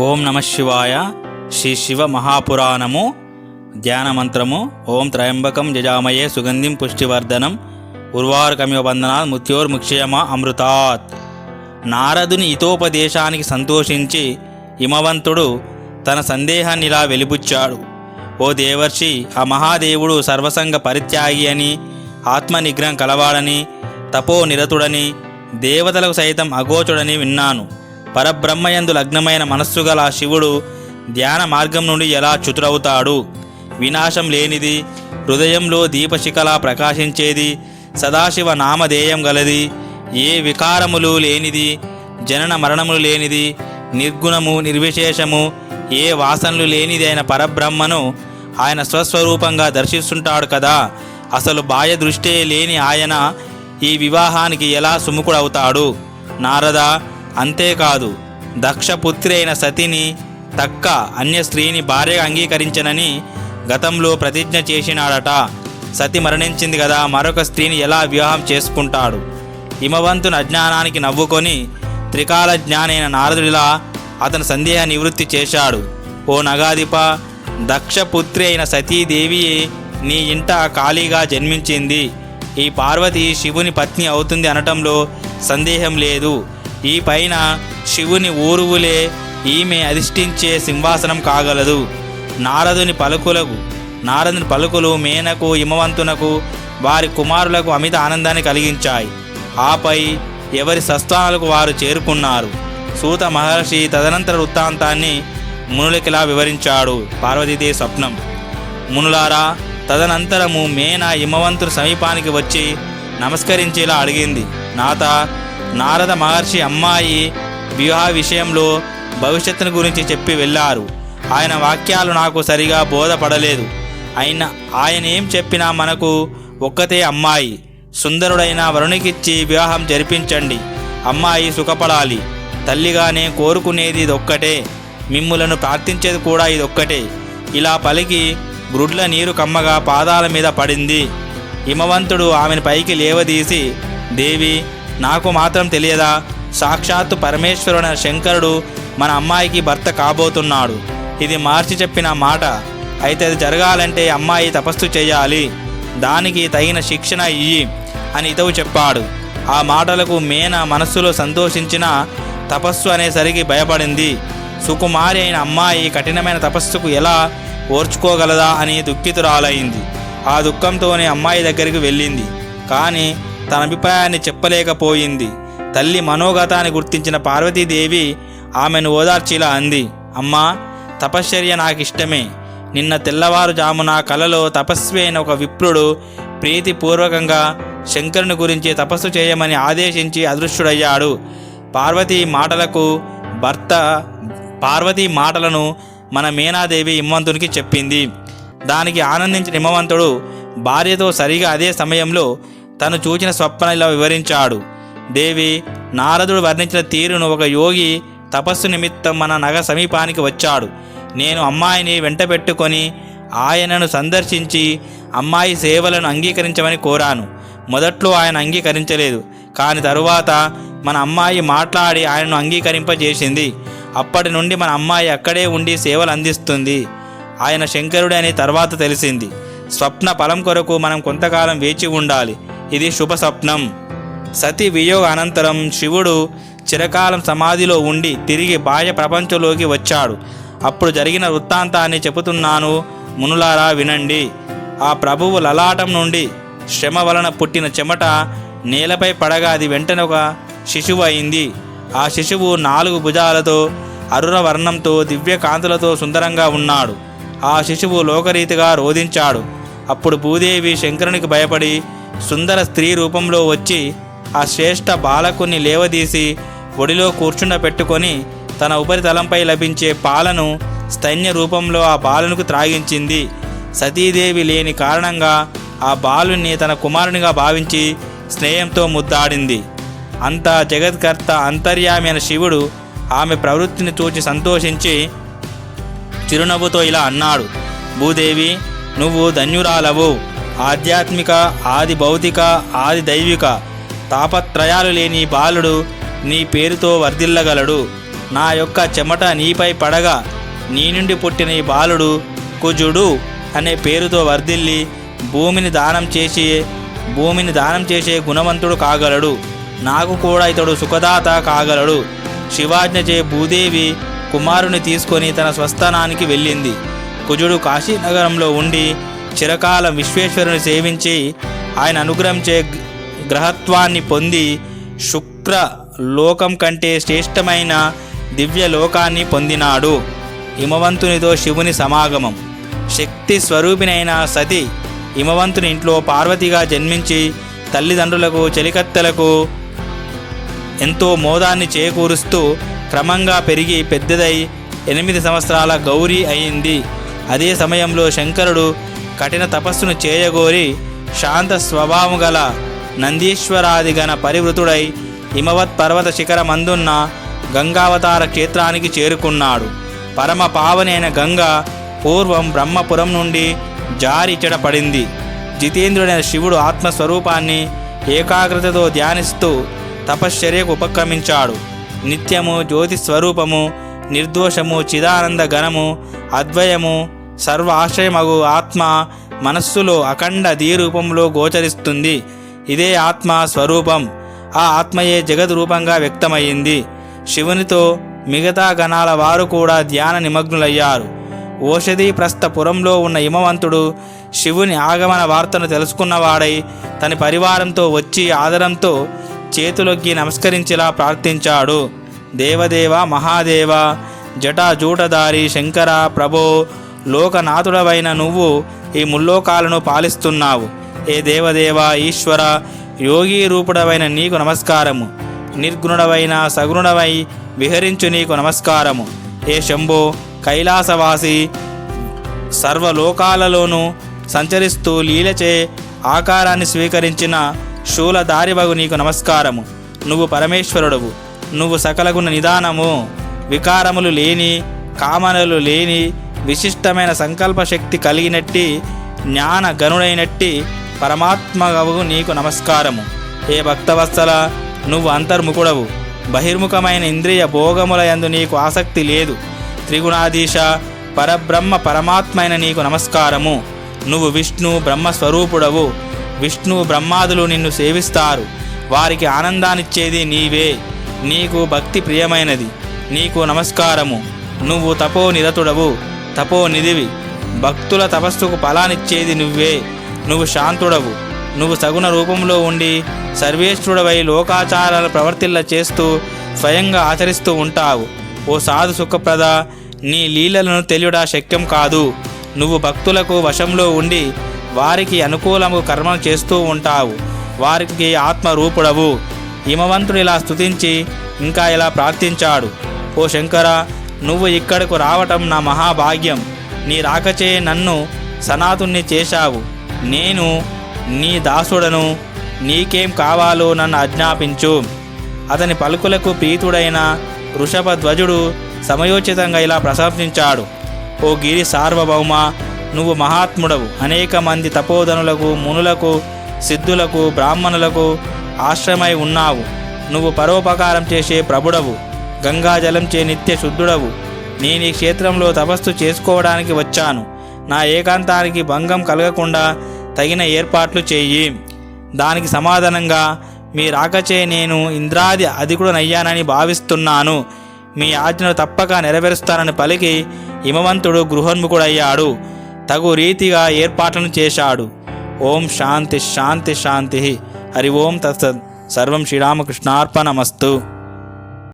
ఓం నమ శివాయ. శ్రీ శివ మహాపురాణము. ధ్యాన మంత్రము. ఓం త్రయంబకం జజామయే సుగంధిం పుష్టివర్ధనం. ఉర్వారకమివ బంధనాత్ మృత్యోర్ముక్షయమ అమృతాత్. నారదుని హితోపదేశానికి సంతోషించి హిమవంతుడు తన సందేహాన్ని ఇలా వెలిబుచ్చాడు. ఓ దేవర్షి ఆ మహాదేవుడు సర్వసంగ పరిత్యాగి అని ఆత్మనిగ్రహం కలవాడని తపో నిరతుడని దేవతలకు సైతం అగోచుడని విన్నాను. పరబ్రహ్మయందు లగ్నమైన మనస్సు గల శివుడు ధ్యాన మార్గం నుండి ఎలా చుతురవుతాడు? వినాశం లేనిది హృదయంలో దీపశిఖలా ప్రకాశించేది సదాశివ నామధేయం గలది ఏ వికారములు లేనిది జనన మరణములు లేనిది నిర్గుణము నిర్విశేషము ఏ వాసనలు లేనిది అయిన పరబ్రహ్మను ఆయన స్వస్వరూపంగా దర్శిస్తుంటాడు కదా. అసలు బాహ్య దృష్టే లేని ఆయన ఈ వివాహానికి ఎలా సుముఖుడవుతాడు? నారద అంతేకాదు దక్షపుత్రి అయిన సతిని తక్క అన్య స్త్రీని భార్యగా అంగీకరించనని గతంలో ప్రతిజ్ఞ చేసినాడట. సతి మరణించింది కదా మరొక స్త్రీని ఎలా వివాహం చేసుకుంటాడు? హిమవంతుని అజ్ఞానానికి నవ్వుకొని త్రికాల జ్ఞానైన నారదుడిలా అతను సందేహ నివృత్తి చేశాడు. ఓ నగాధిప దక్షపుత్రి అయిన సతీదేవి నీ ఇంట ఖాళీగా జన్మించింది. ఈ పార్వతి శివుని పత్ని అవుతుంది అనటంలో సందేహం లేదు. ఈ పైన శివుని ఊరువులే ఈమె అధిష్ఠించే సింహాసనం కాగలదు. నారదుని పలుకులకు నారదుని పలుకులు మేనకు హిమవంతునకు వారి కుమారులకు అమిత ఆనందాన్ని కలిగించాయి. ఆపై ఎవరి సస్థానాలకు వారు చేరుకున్నారు? సూత మహర్షి తదనంతర వృత్తాంతాన్ని మునులకిలా వివరించాడు పార్వతీదేవి స్వప్నం. మునులారా తదనంతరము మేన హిమవంతుని సమీపానికి వచ్చి నమస్కరించేలా అడిగింది. నాత నారద మహర్షి అమ్మాయి వివాహ విషయంలో భవిష్యత్తును గురించి చెప్పి వెళ్ళారు. ఆయన వాక్యాలు నాకు సరిగా బోధపడలేదు. ఆయన ఆయన ఏం చెప్పినా మనకు ఒక్కతే అమ్మాయి. సుందరుడైన వరుణికిచ్చి వివాహం జరిపించండి. అమ్మాయి సుఖపడాలి. తల్లిగానే కోరుకునేది ఇదొక్కటే. మిమ్ములను ప్రార్థించేది కూడా ఇదొక్కటే. ఇలా పలికి గ్రుడ్ల నీరు కమ్మగా పాదాల మీద పడింది. హిమవంతుడు ఆమెను పైకి లేవదీసి దేవి నాకు మాత్రం తెలియదా? సాక్షాత్తు పరమేశ్వరుడైన శంకరుడు మన అమ్మాయికి భర్త కాబోతున్నాడు. ఇది మార్చి చెప్పిన మాట. అయితే అది జరగాలంటే అమ్మాయి తపస్సు చేయాలి. దానికి తగిన శిక్షణ ఇయ్యి అని ఇతవు చెప్పాడు. ఆ మాటలకు మేన మనస్సులో సంతోషించిన తపస్సు అనేసరికి భయపడింది. సుకుమారి అయిన అమ్మాయి కఠినమైన తపస్సుకు ఎలా ఓర్చుకోగలదా అని దుఃఖితురాలైంది. ఆ దుఃఖంతోనే అమ్మాయి దగ్గరికి వెళ్ళింది. కానీ తన అభిప్రాయాన్ని చెప్పలేకపోయింది. తల్లి మనోగతాన్ని గుర్తించిన పార్వతీదేవి ఆమెను ఓదార్చిలా అంది. అమ్మా తపశ్చర్య నాకిష్టమే. నిన్న తెల్లవారుజామున కలలో తపస్వి అయిన ఒక విప్రుడు ప్రీతిపూర్వకంగా శంకరుని గురించి తపస్సు చేయమని ఆదేశించి అదృశ్యుడయ్యాడు పార్వతీ మాటలకు భర్త పార్వతీ మాటలను మన మీనాదేవి హిమవంతునికి చెప్పింది. దానికి ఆనందించిన హిమవంతుడు భార్యతో సరిగా అదే సమయంలో తను చూచిన స్వప్న ఇలా వివరించాడు. దేవి నారదుడు వర్ణించిన తీరును ఒక యోగి తపస్సు నిమిత్తం మన నగ సమీపానికి వచ్చాడు. నేను అమ్మాయిని వెంట పెట్టుకొని ఆయనను సందర్శించి అమ్మాయి సేవలను అంగీకరించమని కోరాను. మొదట్లో ఆయన అంగీకరించలేదు. కానీ తరువాత మన అమ్మాయి మాట్లాడి ఆయనను అంగీకరింపజేసింది. అప్పటి నుండి మన అమ్మాయి అక్కడే ఉండి సేవలు అందిస్తుంది. ఆయన శంకరుడే అని తర్వాత తెలిసింది. స్వప్న ఫలం కొరకు మనం కొంతకాలం వేచి ఉండాలి. ఇది శుభ స్వప్నం సతి వియోగ అనంతరం శివుడు చిరకాలం సమాధిలో ఉండి తిరిగి బాహ్య ప్రపంచంలోకి వచ్చాడు. అప్పుడు జరిగిన వృత్తాంతాన్ని చెబుతున్నాను మునులారా వినండి. ఆ ప్రభువు లలాటం నుండి శ్రమ వలన పుట్టిన చెమట నేలపై పడగా అది వెంటనే ఒక శిశువు అయింది. ఆ శిశువు నాలుగు భుజాలతో అరుణ వర్ణంతో దివ్య కాంతులతో సుందరంగా ఉన్నాడు. ఆ శిశువు లోకరీతిగా రోధించాడు. అప్పుడు భూదేవి శంకరునికి భయపడి సుందర స్త్రీ రూపంలో వచ్చి ఆ శ్రేష్ఠ బాలకుని లేవదీసి ఒడిలో కూర్చుండపెట్టుకొని తన ఉపరితలంపై లభించే పాలను స్తన్య రూపంలో ఆ బాలునికి త్రాగించింది. సతీదేవి లేని కారణంగా ఆ బాలుని తన కుమారునిగా భావించి స్నేహంతో ముద్దాడింది. అంత జగత్కర్త అంతర్యామి అయిన శివుడు ఆమె ప్రవృత్తిని చూచి సంతోషించి చిరునవ్వుతో ఇలా అన్నాడు భూదేవి నువ్వు ధన్యురాలవు. ఆధ్యాత్మిక ఆది భౌతిక ఆది దైవిక తాపత్రయాలు లేని బాలుడు నీ పేరుతో వర్ధిల్లగలడు. నా యొక్క చెమట నీపై పడగా నీ నుండి పుట్టిన ఈ బాలుడు కుజుడు అనే పేరుతో వర్ధిల్లి భూమిని దానం చేసి భూమిని దానం చేసే గుణవంతుడు కాగలడు. నాకు కూడా ఇతడు సుఖదాత కాగలడు. శివాజ్ఞచే భూదేవి కుమారుని తీసుకొని తన స్వస్థానానికి వెళ్ళింది. కుజుడు కాశీనగరంలో ఉండి చిరకాలం విశ్వేశ్వరుని సేవించి ఆయన అనుగ్రహించే గ్రహత్వాన్ని పొంది శుక్ర లోకం కంటే శ్రేష్టమైన దివ్య లోకాన్ని పొందినాడు. హిమవంతునితో శివుని సమాగమం. శక్తి స్వరూపిణైన సతి హిమవంతుని ఇంట్లో పార్వతిగా జన్మించి తల్లిదండ్రులకు చెలికత్తెలకు ఎంతో మోదాన్ని చేకూరుస్తూ క్రమంగా పెరిగి పెద్దదై ఎనిమిది సంవత్సరాల గౌరీ అయింది. అదే సమయంలో శంకరుడు కఠిన తపస్సును చేయగోరి శాంత స్వభావం గల నందీశ్వరాది గణ పరివృతుడై హిమవత్ పర్వత శిఖరమందున్న గంగావతార క్షేత్రానికి చేరుకున్నాడు. పరమ పావనైన గంగ పూర్వం బ్రహ్మపురం నుండి జారి పడింది జితేంద్రుడైన శివుడు ఆత్మస్వరూపాన్ని ఏకాగ్రతతో ధ్యానిస్తూ తపశ్చర్యకు ఉపక్రమించాడు. నిత్యము జ్యోతి స్వరూపము నిర్దోషము చిదానంద గణము అద్వయము సర్వ ఆశ్రయమగు ఆత్మ మనస్సులో అఖండ రూపంలో గోచరిస్తుంది. ఇదే ఆత్మ స్వరూపం. ఆ ఆత్మయే జగద్ రూపంగా వ్యక్తమయ్యింది. శివునితో మిగతా గణాల వారు కూడా ధ్యాన నిమగ్నులయ్యారు. ఓషధి ప్రస్థపురంలో ఉన్న హిమవంతుడు శివుని ఆగమన వార్తను తెలుసుకున్నవాడై తన పరివారంతో వచ్చి ఆదరంతో చేతులొగ్గి నమస్కరించేలా ప్రార్థించాడు. దేవదేవ మహాదేవ జటాజూటదారి శంకర ప్రభో లోకనాథుడవైన నువ్వు ఈ ముల్లోకాలను పాలిస్తున్నావు. ఏ దేవదేవ ఈశ్వర యోగి రూపుడవైన నీకు నమస్కారము. నిర్గుణుడవైన సగుణుడవై విహరించు నీకు నమస్కారము. ఏ శంభో కైలాసవాసి సర్వలోకాలలోనూ సంచరిస్తూ లీలచే ఆకారాన్ని స్వీకరించిన శూలదారివగు నీకు నమస్కారము. నువ్వు పరమేశ్వరుడవు. నువ్వు సకలగుణ నిదానము. వికారములు లేని కామనలు లేని విశిష్టమైన సంకల్ప శక్తి కలిగినట్టి జ్ఞాన గనుడైనట్టి పరమాత్మగవు నీకు నమస్కారము. ఏ భక్తవత్సల నువ్వు అంతర్ముఖుడవు. బహిర్ముఖమైన ఇంద్రియ భోగముల యందు నీకు ఆసక్తి లేదు. త్రిగుణాధీశ పరబ్రహ్మ పరమాత్మైన నీకు నమస్కారము. నువ్వు విష్ణు బ్రహ్మస్వరూపుడవు. విష్ణు బ్రహ్మాదులు నిన్ను సేవిస్తారు. వారికి ఆనందాన్నిచ్చేది నీవే. నీకు భక్తి ప్రియమైనది. నీకు నమస్కారము. నువ్వు తపో నిరతుడవు తపోనిధివి భక్తుల తపస్సుకు ఫలానిచ్చేది నువ్వే. నువ్వు శాంతుడవు. నువ్వు సగుణ రూపంలో ఉండి సర్వేశ్వరుడవై లోకాచారాలు ప్రవర్తిల్ల చేస్తూ స్వయంగా ఆచరిస్తూ ఉంటావు. ఓ సాధు సుఖప్రద నీ లీలలను తెలియడా శక్యం కాదు. నువ్వు భక్తులకు వశంలో ఉండి వారికి అనుకూలము కర్మలు చేస్తూ ఉంటావు. వారికి ఆత్మరూపుడవు. హిమవంతుడు ఇలా స్తుతించి ఇంకా ఇలా ప్రార్థించాడు? ఓ శంకర నువ్వు ఇక్కడకు రావటం నా మహాభాగ్యం. నీ రాకచే నన్ను సనాతుణ్ణి చేశావు. నేను నీ దాసుడను నీకేం కావాలో నన్ను ఆజ్ఞాపించు. అతని పలుకులకు ప్రీతుడైన వృషభధ్వజుడు సమయోచితంగా ఇలా ప్రశంసించాడు. ఓ గిరి సార్వభౌమ నువ్వు మహాత్ముడవు. అనేక మంది తపోధనులకు మునులకు సిద్ధులకు బ్రాహ్మణులకు ఆశ్రమై ఉన్నావు. నువ్వు పరోపకారం చేసే ప్రభుడవు. గంగాజలం చే నిత్య శుద్ధుడవు. నేను ఈ క్షేత్రంలో తపస్సు చేసుకోవడానికి వచ్చాను. నా ఏకాంతానికి భంగం కలగకుండా తగిన ఏర్పాట్లు చేయి. దానికి సమాధానంగా మీ రాకచే నేను ఇంద్రాది అధికుడనయ్యానని భావిస్తున్నాను. మీ ఆజ్ఞను తప్పక నెరవేరుస్తానని పలికి హిమవంతుడు గృహోన్ముఖుడయ్యాడు. తగు రీతిగా ఏర్పాట్లను చేశాడు. ఓం శాంతి శాంతి శాంతి. హరి ఓం తత్సత్. సర్వం శ్రీరామకృష్ణార్పణమస్తు.